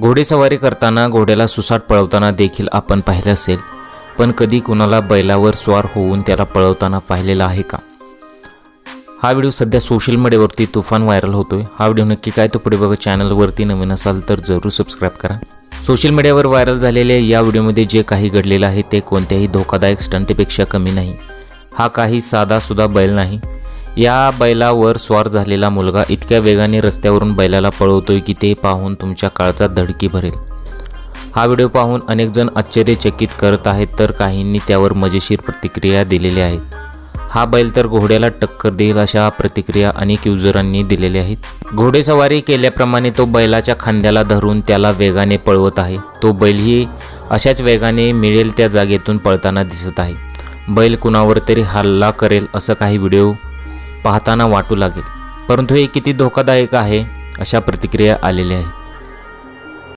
घोडेसवारी करताना घोड्याला सुसाट पळवताना देखील आपण पाहिलं असेल पण कधी कुणाला बैलावर स्वार होऊन त्याला पळवताना पाहिलेला आहे का? हा व्हिडिओ सध्या सोशल मीडियावरती तुफान व्हायरल होतोय. हा व्हिडिओ नक्की काय तो पुढे बघा चॅनलवरती नवीन असाल तर जरूर सबस्क्राईब करा. सोशल मीडियावर व्हायरल झालेल्या या व्हिडिओमध्ये जे काही घडलेलं आहे ते कोणत्याही धोकादायक स्टंटपेक्षा कमी नाही. हा काही साधासुद्धा बैल नाही. या बैलावर स्वार झालेला मुलगा इतक्या वेगाने रस्त्यावरून बैलाला पळवतोय की ते पाहून तुमच्या काळजात धडकी भरेल. हा व्हिडिओ पाहून अनेकजण आश्चर्यचकित करत आहेत तर काहींनी त्यावर मजेशीर प्रतिक्रिया दिलेल्या आहेत हा बैल तर घोड्याला टक्कर देईल अशा प्रतिक्रिया अनेक युजरांनी दिलेल्या आहेत. घोडेसवारी केल्याप्रमाणे तो बैलाच्या खांद्याला धरून त्याला वेगाने पळवत आहे. तो बैलही अशाच वेगाने मिळेल त्या जागेतून पळताना दिसत आहे. बैल कुणावर तरी हल्ला करेल असं काही व्हिडिओ पाहताना वाटू लागेल. परंतु हे किती धोकादायक आहे अशा प्रतिक्रिया आलेल्या आहेत.